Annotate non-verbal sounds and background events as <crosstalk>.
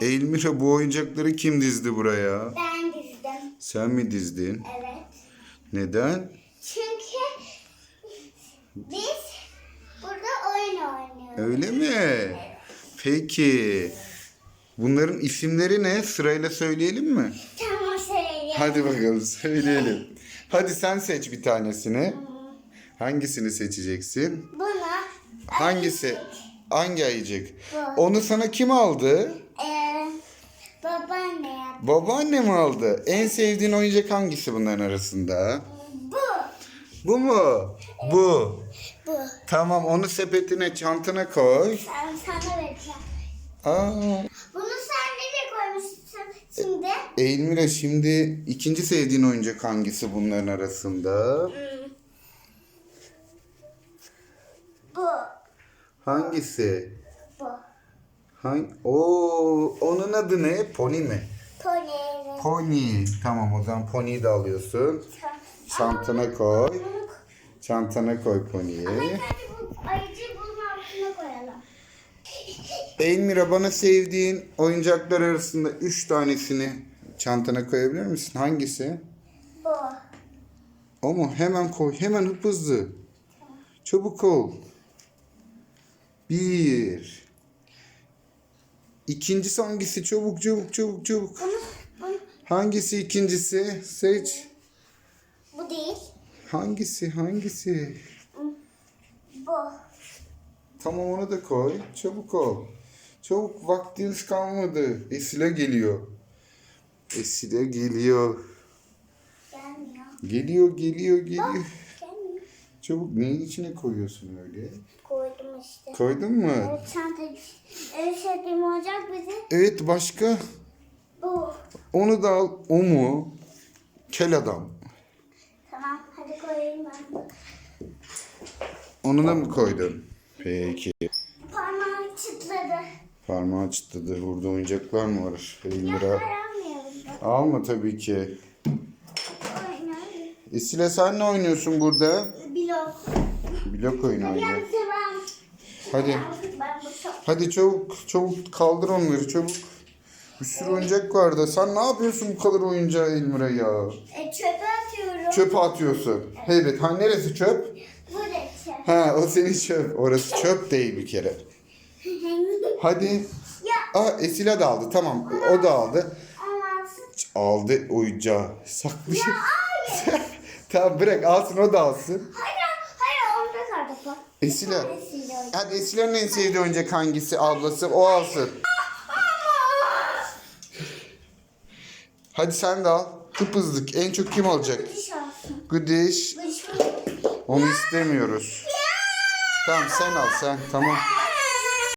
Elmira bu oyuncakları kim dizdi buraya? Ben dizdim. Sen mi dizdin? Evet. Neden? Çünkü biz burada oyun oynuyoruz. Öyle mi? Peki. Bunların isimleri ne? Sırayla söyleyelim mi? Tamam söyleyeyim. Hadi bakalım söyleyelim. <laughs> Hadi sen seç bir tanesini. Hangisini seçeceksin? Buna Hangisi? Hangi ayıcık? Bu. Onu sana kim aldı? eee babaanne yaptı. Babaanne mi aldı? En sevdiğin oyuncak hangisi bunların arasında? Bu. Bu mu? Bu. Bu. Tamam onu sepetine çantana koy. Ben sana vereceğim. Aa, Bunu sen nereye koymuşsun şimdi? Elmira şimdi ikinci sevdiğin oyuncak hangisi bunların arasında? Hmm. Bu. Hangisi? Bu. Hangi? Oo, onun adı ne? Pony mi? Pony. Pony. Tamam o zaman Pony'yi de alıyorsun. Çantana koy. Çantana koy Pony'yi. Ayıcı bunun altına koyalım. <laughs> Elmira bana sevdiğin oyuncaklar arasında üç tanesini çantana koyabilir misin? Hangisi? Bu. O mu? Hemen koy. Hemen hızlı. Çabuk ol. Bir. İkincisi hangisi? Çabuk çabuk çabuk çabuk. Bunu, bunu, Hangisi ikincisi? Seç. bu değil. Hangisi? Hangisi? Bu. Tamam onu da koy. Çabuk ol. Çabuk vaktiniz kalmadı. Esile geliyor. Esile geliyor. Gelmiyor. Geliyor geliyor geliyor. Gelmiyor. Çabuk neyin içine koyuyorsun öyle? Koydum işte. Koydun mu? Evet çanta. En sevdiğim oyuncak bizi. Evet başka? Bu. Onu da al. O mu? Kel adam. Tamam hadi koyayım ben. Onu da mı koydun? Peki. Parmağım çıtladı. Parmağı çıtladı. Burada oyuncaklar mı var? Ya Elmira. aramıyorum ben. Alma tabii ki. Esile sen ne oynuyorsun burada? Blok. Blok oyunu oynuyor. Hadi. Hadi çabuk çabuk kaldır onları çabuk. Bir sürü oyuncak vardı. Sen ne yapıyorsun bu kadar oyuncağı Elmira ya? E, çöpe atıyorum. Çöpe atıyorsun. Evet. Ha neresi çöp? Bu da çöp. Ha o senin çöp. Orası çöp değil bir kere. <laughs> Hadi. ya Aa Esila da aldı. Tamam. O da aldı. anlarsın. Aldı oyuncağı. Saklıyor. <laughs> tamam bırak alsın o da alsın. Hayır hayır. Esila. Hadi Esila'nın en sevdiği oyuncak hangisi ablası? O alsın. Hadi sen de al. Hıpızlık. En çok kim alacak? Güdiş. Diş Onu istemiyoruz. Tamam sen al sen. Tamam.